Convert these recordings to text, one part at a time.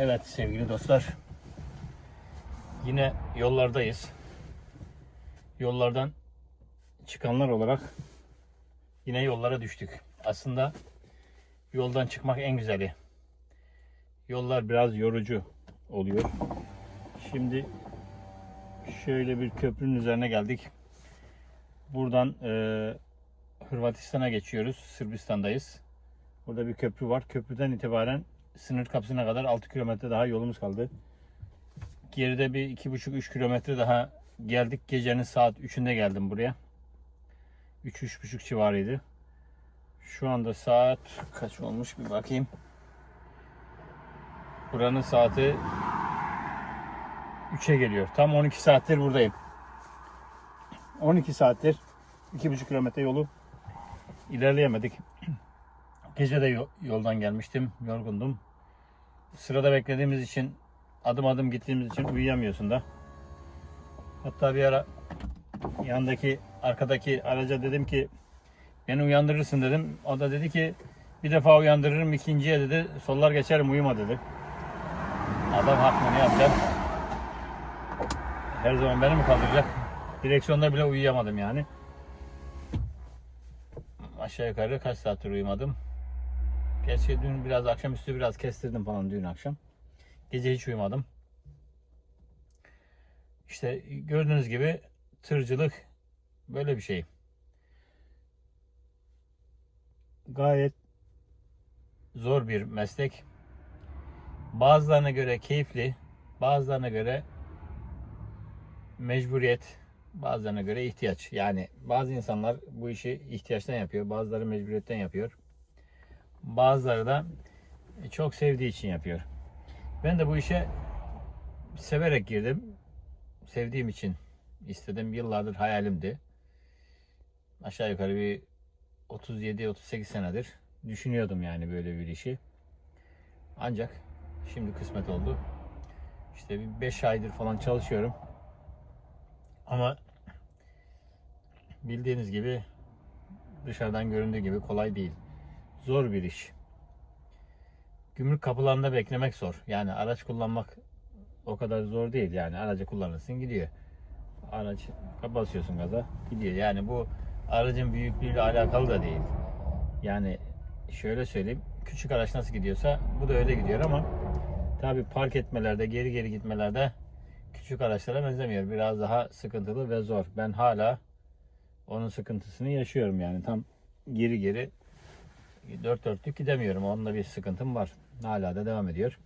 Evet sevgili dostlar. Yine yollardayız. Yollardan çıkanlar olarak yine yollara düştük. Aslında yoldan çıkmak en güzeli. Yollar biraz yorucu oluyor. Şimdi şöyle bir köprünün üzerine geldik. Buradan eee Hırvatistan'a geçiyoruz. Sırbistan'dayız. Burada bir köprü var. Köprüden itibaren sınır kapısına kadar 6 kilometre daha yolumuz kaldı. Geride bir 2,5-3 kilometre daha geldik. Gecenin saat 3'ünde geldim buraya. 3-3,5 civarıydı. Şu anda saat kaç olmuş bir bakayım. Buranın saati 3'e geliyor. Tam 12 saattir buradayım. 12 saattir 2,5 kilometre yolu ilerleyemedik. Gece de yo- yoldan gelmiştim. Yorgundum. Sırada beklediğimiz için adım adım gittiğimiz için uyuyamıyorsun da. Hatta bir ara yandaki arkadaki araca dedim ki beni uyandırırsın dedim. O da dedi ki bir defa uyandırırım ikinciye dedi sollar geçerim uyuma dedi. Adam haklı ne yapacak? Her zaman beni mi kaldıracak? Direksiyonda bile uyuyamadım yani. Aşağı yukarı kaç saattir uyumadım. Gerçi dün biraz akşamüstü biraz kestirdim falan dün akşam. Gece hiç uyumadım. İşte gördüğünüz gibi tırcılık böyle bir şey. Gayet zor bir meslek. Bazılarına göre keyifli, bazılarına göre mecburiyet, bazılarına göre ihtiyaç. Yani bazı insanlar bu işi ihtiyaçtan yapıyor, bazıları mecburiyetten yapıyor. Bazıları da çok sevdiği için yapıyor. Ben de bu işe severek girdim. Sevdiğim için istedim. Yıllardır hayalimdi. Aşağı yukarı bir 37-38 senedir düşünüyordum yani böyle bir işi. Ancak şimdi kısmet oldu. İşte bir 5 aydır falan çalışıyorum. Ama bildiğiniz gibi dışarıdan göründüğü gibi kolay değil. Zor bir iş. Gümrük kapılarında beklemek zor. Yani araç kullanmak o kadar zor değil. Yani aracı kullanırsın gidiyor. Araç basıyorsun gaza gidiyor. Yani bu aracın büyüklüğüyle alakalı da değil. Yani şöyle söyleyeyim. Küçük araç nasıl gidiyorsa bu da öyle gidiyor ama tabi park etmelerde geri geri gitmelerde küçük araçlara benzemiyor. Biraz daha sıkıntılı ve zor. Ben hala onun sıkıntısını yaşıyorum yani. Tam geri geri dört dörtlük gidemiyorum. Onunla bir sıkıntım var. Hala da devam ediyor.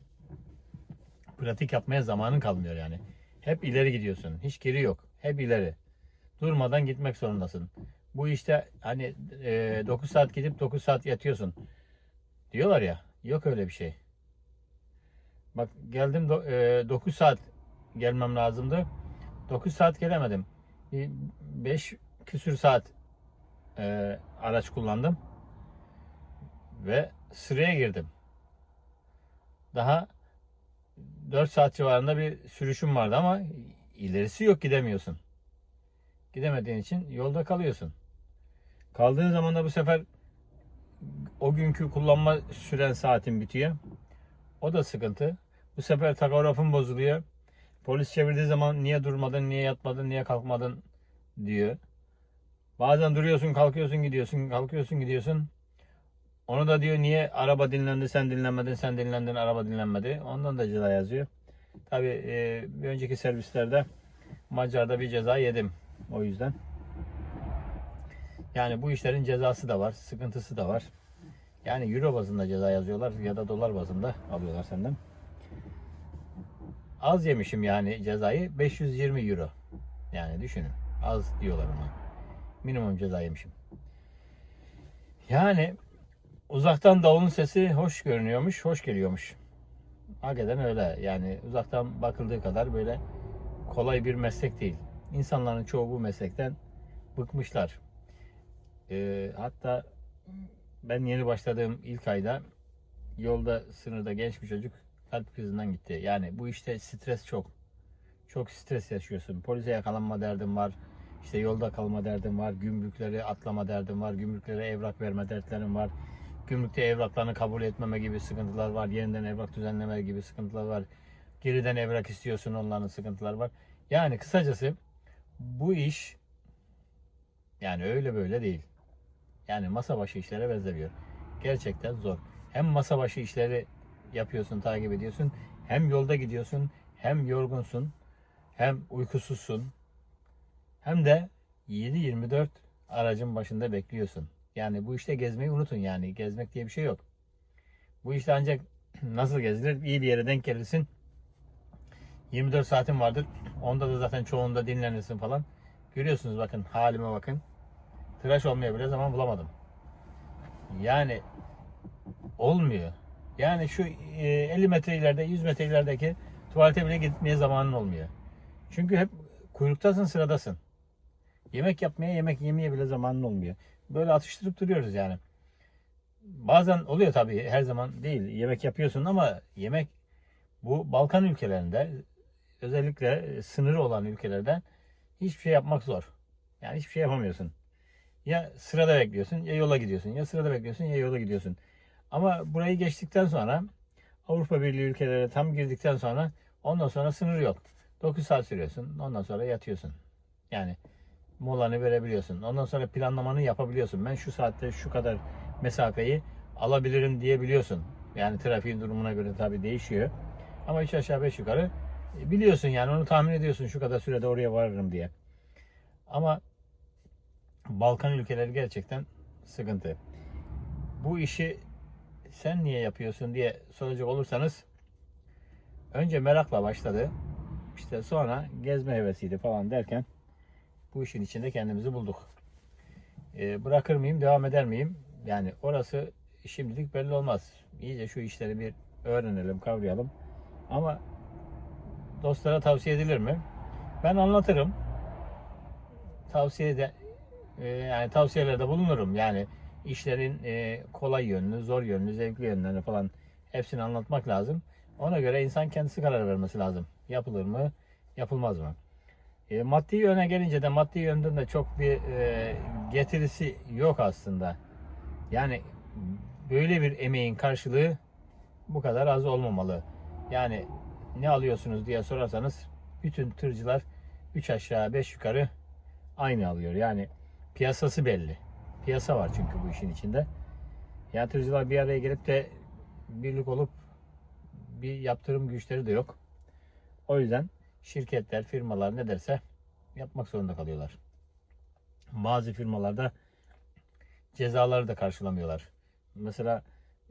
Pratik yapmaya zamanın kalmıyor yani. Hep ileri gidiyorsun. Hiç geri yok. Hep ileri. Durmadan gitmek zorundasın. Bu işte hani e, 9 saat gidip 9 saat yatıyorsun. Diyorlar ya. Yok öyle bir şey. Bak geldim 9 saat gelmem lazımdı. 9 saat gelemedim. 5 küsür saat e, araç kullandım ve sıraya girdim. Daha 4 saat civarında bir sürüşüm vardı ama ilerisi yok gidemiyorsun. Gidemediğin için yolda kalıyorsun. Kaldığın zaman da bu sefer o günkü kullanma süren saatin bitiyor. O da sıkıntı. Bu sefer takografın bozuluyor. Polis çevirdiği zaman niye durmadın, niye yatmadın, niye kalkmadın diyor. Bazen duruyorsun, kalkıyorsun, gidiyorsun, kalkıyorsun, gidiyorsun. Onu da diyor niye araba dinlendi, sen dinlenmedin, sen dinlendin, araba dinlenmedi. Ondan da ceza yazıyor. Tabi e, bir önceki servislerde Macar'da bir ceza yedim. O yüzden. Yani bu işlerin cezası da var, sıkıntısı da var. Yani euro bazında ceza yazıyorlar ya da dolar bazında alıyorlar senden. Az yemişim yani cezayı 520 euro. Yani düşünün. Az diyorlar ona. Minimum ceza yemişim. Yani uzaktan davulun sesi hoş görünüyormuş, hoş geliyormuş. Hakikaten öyle. Yani uzaktan bakıldığı kadar böyle kolay bir meslek değil. İnsanların çoğu bu meslekten bıkmışlar. Ee, hatta ben yeni başladığım ilk ayda yolda sınırda genç bir çocuk kalp krizinden gitti. Yani bu işte stres çok. Çok stres yaşıyorsun. Polise yakalanma derdin var. İşte yolda kalma derdin var. Gümrükleri atlama derdin var. Gümrüklere evrak verme dertlerin var. Gümrükte evraklarını kabul etmeme gibi sıkıntılar var. Yeniden evrak düzenleme gibi sıkıntılar var. Geriden evrak istiyorsun onların sıkıntılar var. Yani kısacası bu iş yani öyle böyle değil. Yani masa başı işlere benzemiyor. Gerçekten zor. Hem masa başı işleri yapıyorsun, takip ediyorsun. Hem yolda gidiyorsun, hem yorgunsun, hem uykusuzsun. Hem de 7-24 aracın başında bekliyorsun. Yani bu işte gezmeyi unutun yani. Gezmek diye bir şey yok. Bu işte ancak nasıl gezilir? İyi bir yere denk gelirsin. 24 saatin vardır. Onda da zaten çoğunda dinlenirsin falan. Görüyorsunuz bakın halime bakın. Tıraş olmaya bile zaman bulamadım. Yani olmuyor. Yani şu e, 50 metre ileride 100 metre ilerideki tuvalete bile gitmeye zamanın olmuyor. Çünkü hep kuyruktasın sıradasın. Yemek yapmaya yemek yemeye bile zamanın olmuyor. Böyle atıştırıp duruyoruz yani. Bazen oluyor tabii her zaman değil. Yemek yapıyorsun ama yemek bu Balkan ülkelerinde özellikle sınırı olan ülkelerde hiçbir şey yapmak zor. Yani hiçbir şey yapamıyorsun. Ya sırada bekliyorsun ya yola gidiyorsun. Ya sırada bekliyorsun ya yola gidiyorsun. Ama burayı geçtikten sonra Avrupa Birliği ülkelere tam girdikten sonra ondan sonra sınır yok. 9 saat sürüyorsun. Ondan sonra yatıyorsun. Yani molanı verebiliyorsun. Ondan sonra planlamanı yapabiliyorsun. Ben şu saatte şu kadar mesafeyi alabilirim diyebiliyorsun. Yani trafiğin durumuna göre tabii değişiyor. Ama üç aşağı beş yukarı e, biliyorsun yani onu tahmin ediyorsun şu kadar sürede oraya varırım diye. Ama Balkan ülkeleri gerçekten sıkıntı. Bu işi sen niye yapıyorsun diye soracak olursanız önce merakla başladı. İşte sonra gezme hevesiydi falan derken bu işin içinde kendimizi bulduk. Ee, bırakır mıyım, devam eder miyim? Yani orası şimdilik belli olmaz. İyice şu işleri bir öğrenelim, kavrayalım. Ama dostlara tavsiye edilir mi? Ben anlatırım. Tavsiye de e, yani tavsiyelerde bulunurum. Yani işlerin e, kolay yönünü, zor yönünü, zevkli yönlerini falan hepsini anlatmak lazım. Ona göre insan kendisi karar vermesi lazım. Yapılır mı, yapılmaz mı? E, maddi yöne gelince de maddi yönden de çok bir e, getirisi yok aslında. Yani böyle bir emeğin karşılığı bu kadar az olmamalı. Yani ne alıyorsunuz diye sorarsanız bütün tırcılar 3 aşağı 5 yukarı aynı alıyor. Yani piyasası belli. Piyasa var çünkü bu işin içinde. Yani tırcılar bir araya gelip de birlik olup bir yaptırım güçleri de yok. O yüzden şirketler, firmalar ne derse yapmak zorunda kalıyorlar. Bazı firmalarda cezaları da karşılamıyorlar. Mesela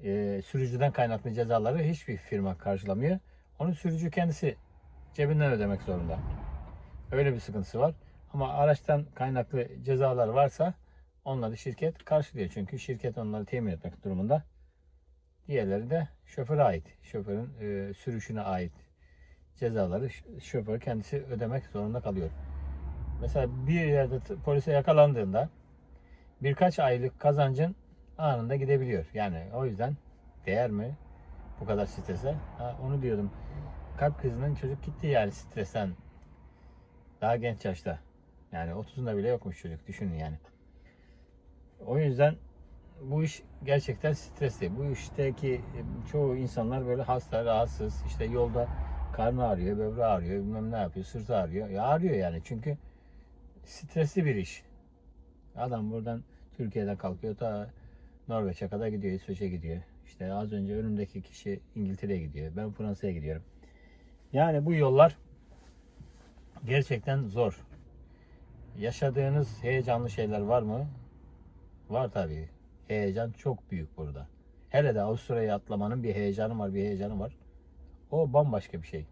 e, sürücüden kaynaklı cezaları hiçbir firma karşılamıyor. Onu sürücü kendisi cebinden ödemek zorunda. Öyle bir sıkıntısı var. Ama araçtan kaynaklı cezalar varsa onları şirket karşılıyor. Çünkü şirket onları temin etmek durumunda. Diğerleri de şoföre ait. Şoförün e, sürüşüne ait cezaları şoför kendisi ödemek zorunda kalıyor. Mesela bir yerde polise yakalandığında birkaç aylık kazancın anında gidebiliyor. Yani o yüzden değer mi bu kadar strese? Ha, onu diyordum. Kalp krizinden çocuk gitti yani stresten. Daha genç yaşta. Yani 30'unda bile yokmuş çocuk düşünün yani. O yüzden bu iş gerçekten stresli. Bu işteki e, çoğu insanlar böyle hasta, rahatsız. İşte yolda karnı ağrıyor, böbreği ağrıyor, bilmem ne yapıyor, sırtı ağrıyor. Ya ağrıyor yani çünkü stresli bir iş. Adam buradan Türkiye'den kalkıyor ta Norveç'e kadar gidiyor, İsveç'e gidiyor. İşte az önce önümdeki kişi İngiltere'ye gidiyor. Ben Fransa'ya gidiyorum. Yani bu yollar gerçekten zor. Yaşadığınız heyecanlı şeyler var mı? Var tabii. Heyecan çok büyük burada. Hele de Avusturya'ya atlamanın bir heyecanı var, bir heyecanı var. O bambaşka bir şey.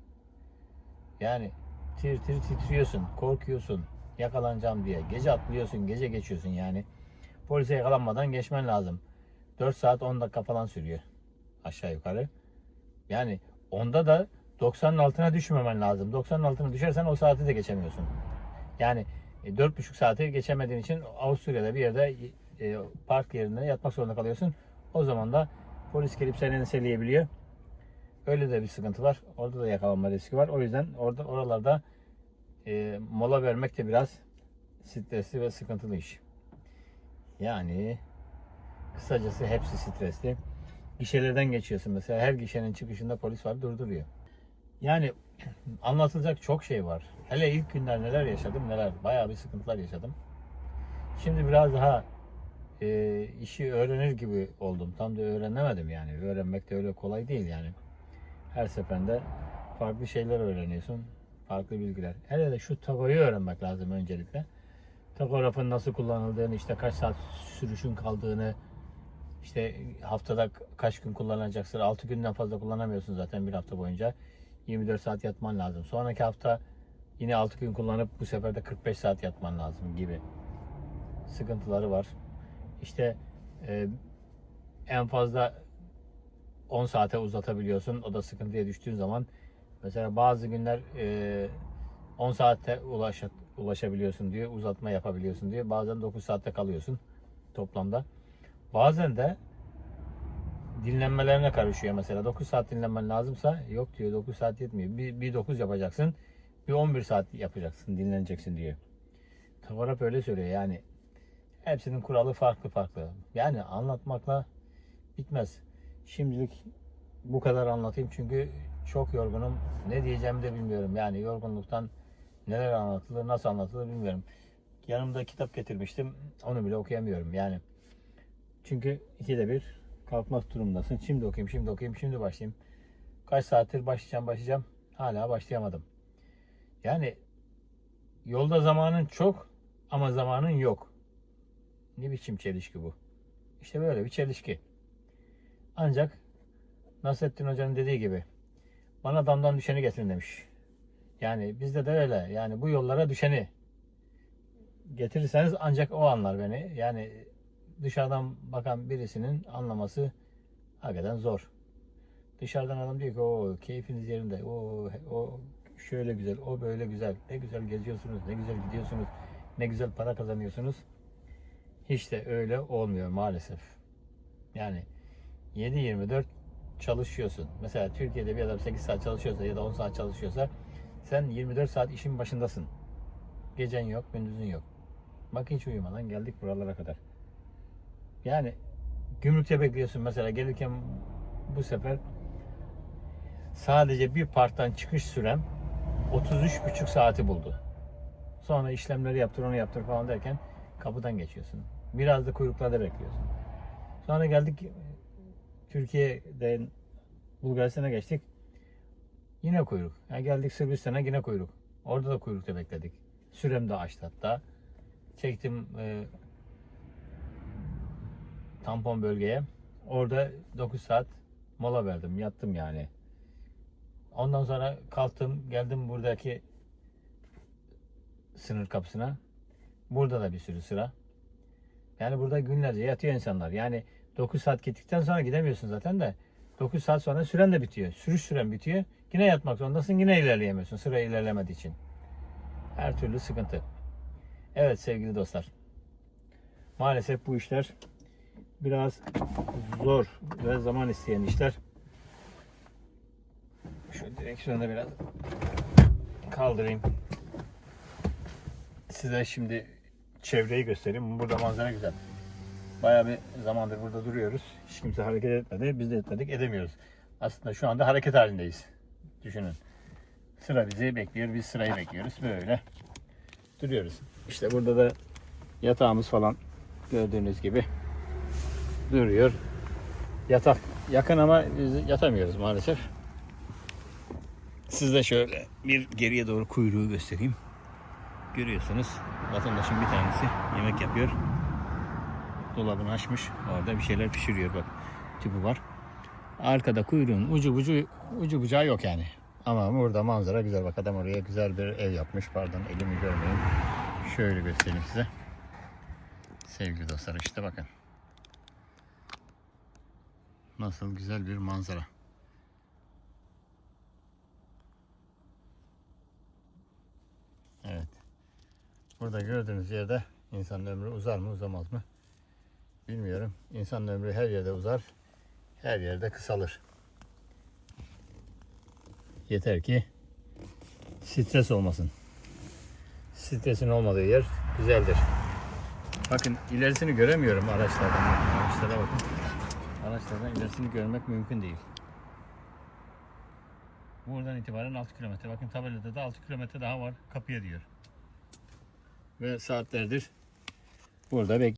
Yani tir tir titriyorsun, korkuyorsun, yakalanacağım diye. Gece atlıyorsun, gece geçiyorsun yani. Polise yakalanmadan geçmen lazım. 4 saat 10 dakika falan sürüyor. Aşağı yukarı. Yani onda da 90'ın altına düşmemen lazım. 90'ın altına düşersen o saati de geçemiyorsun. Yani e, 4,5 saati geçemediğin için Avusturya'da bir yerde e, park yerinde yatmak zorunda kalıyorsun. O zaman da polis gelip seni enseleyebiliyor. Öyle de bir sıkıntı var. Orada da yakalanma riski var. O yüzden orada oralarda e, mola vermek de biraz stresli ve sıkıntılı iş. Yani Kısacası hepsi stresli. Gişelerden geçiyorsun mesela her gişenin çıkışında polis var durduruyor. Yani anlatılacak çok şey var. Hele ilk günler neler yaşadım neler. Bayağı bir sıkıntılar yaşadım. Şimdi biraz daha e, işi öğrenir gibi oldum. Tam da öğrenemedim yani. Öğrenmek de öyle kolay değil yani. Her seferinde farklı şeyler öğreniyorsun. Farklı bilgiler. Hele de şu tagoyu öğrenmek lazım öncelikle. Tagografın nasıl kullanıldığını, işte kaç saat sürüşün kaldığını, işte haftada kaç gün kullanacaksın. 6 günden fazla kullanamıyorsun zaten bir hafta boyunca. 24 saat yatman lazım. Sonraki hafta yine 6 gün kullanıp bu sefer de 45 saat yatman lazım gibi sıkıntıları var. İşte e, en fazla 10 saate uzatabiliyorsun. O da sıkıntıya düştüğün zaman mesela bazı günler e, 10 saatte ulaş, ulaşabiliyorsun diyor. Uzatma yapabiliyorsun diyor. Bazen 9 saatte kalıyorsun toplamda. Bazen de dinlenmelerine karışıyor mesela. 9 saat dinlenmen lazımsa yok diyor 9 saat yetmiyor. Bir, bir 9 yapacaksın. Bir 11 saat yapacaksın dinleneceksin diyor. Tavara öyle söylüyor yani. Hepsinin kuralı farklı farklı. Yani anlatmakla bitmez. Şimdilik bu kadar anlatayım çünkü çok yorgunum. Ne diyeceğimi de bilmiyorum. Yani yorgunluktan neler anlatılır, nasıl anlatılır bilmiyorum. Yanımda kitap getirmiştim. Onu bile okuyamıyorum. Yani çünkü ikide bir kalkmak durumundasın. Şimdi okuyayım, şimdi okuyayım, şimdi başlayayım. Kaç saattir başlayacağım, başlayacağım. Hala başlayamadım. Yani yolda zamanın çok ama zamanın yok. Ne biçim çelişki bu? İşte böyle bir çelişki. Ancak Nasrettin Hoca'nın dediği gibi bana damdan düşeni getirin demiş. Yani bizde de öyle. Yani bu yollara düşeni getirirseniz ancak o anlar beni. Yani dışarıdan bakan birisinin anlaması hakikaten zor. Dışarıdan adam diyor ki o keyfiniz yerinde. O, o şöyle güzel, o böyle güzel. Ne güzel geziyorsunuz, ne güzel gidiyorsunuz, ne güzel para kazanıyorsunuz. Hiç de öyle olmuyor maalesef. Yani 7-24 çalışıyorsun. Mesela Türkiye'de bir adam 8 saat çalışıyorsa ya da 10 saat çalışıyorsa sen 24 saat işin başındasın. Gecen yok, gündüzün yok. Bak hiç uyumadan geldik buralara kadar. Yani gümrükte bekliyorsun mesela gelirken bu sefer sadece bir parttan çıkış sürem 33,5 saati buldu. Sonra işlemleri yaptır onu yaptır falan derken kapıdan geçiyorsun. Biraz da kuyruklarda bekliyorsun. Sonra geldik Türkiye'den Bulgaristan'a geçtik. Yine kuyruk. Yani geldik Sırbistan'a yine kuyruk. Orada da kuyrukta bekledik. Sürem de açtı hatta. Çektim e, tampon bölgeye. Orada 9 saat mola verdim. Yattım yani. Ondan sonra kalktım. Geldim buradaki sınır kapısına. Burada da bir sürü sıra. Yani burada günlerce yatıyor insanlar. Yani 9 saat gittikten sonra gidemiyorsun zaten de. 9 saat sonra süren de bitiyor. Sürüş süren bitiyor. Yine yatmak zorundasın. Yine ilerleyemiyorsun. Sıra ilerlemediği için. Her türlü sıkıntı. Evet sevgili dostlar. Maalesef bu işler biraz zor ve zaman isteyen işler. Şu direksiyonu da biraz kaldırayım. Size şimdi çevreyi göstereyim. Burada manzara güzel. Bayağı bir zamandır burada duruyoruz. Hiç kimse hareket etmedi. Biz de etmedik, edemiyoruz. Aslında şu anda hareket halindeyiz. Düşünün. Sıra bizi bekliyor. Biz sırayı bekliyoruz. Böyle duruyoruz. İşte burada da yatağımız falan gördüğünüz gibi duruyor. Yatak yakın ama biz yatamıyoruz maalesef. Size şöyle bir geriye doğru kuyruğu göstereyim. Görüyorsunuz vatandaşın bir tanesi yemek yapıyor. Dolabını açmış. Orada bir şeyler pişiriyor bak. Tüpü var. Arkada kuyruğun ucu bucu ucu bucağı yok yani. Ama burada manzara güzel. Bak adam oraya güzel bir ev yapmış. Pardon elimi görmeyin. Şöyle göstereyim size. Sevgili dostlar işte bakın. Nasıl güzel bir manzara. Evet. Burada gördüğünüz yerde insanın ömrü uzar mı uzamaz mı? Bilmiyorum. İnsanın ömrü her yerde uzar. Her yerde kısalır. Yeter ki stres olmasın. Stresin olmadığı yer güzeldir. Bakın ilerisini göremiyorum araçlardan. Araçlara bakın. Araçlardan ilerisini görmek mümkün değil. Buradan itibaren 6 kilometre. Bakın tabelada da 6 kilometre daha var kapıya diyor. Ve saatlerdir burada bek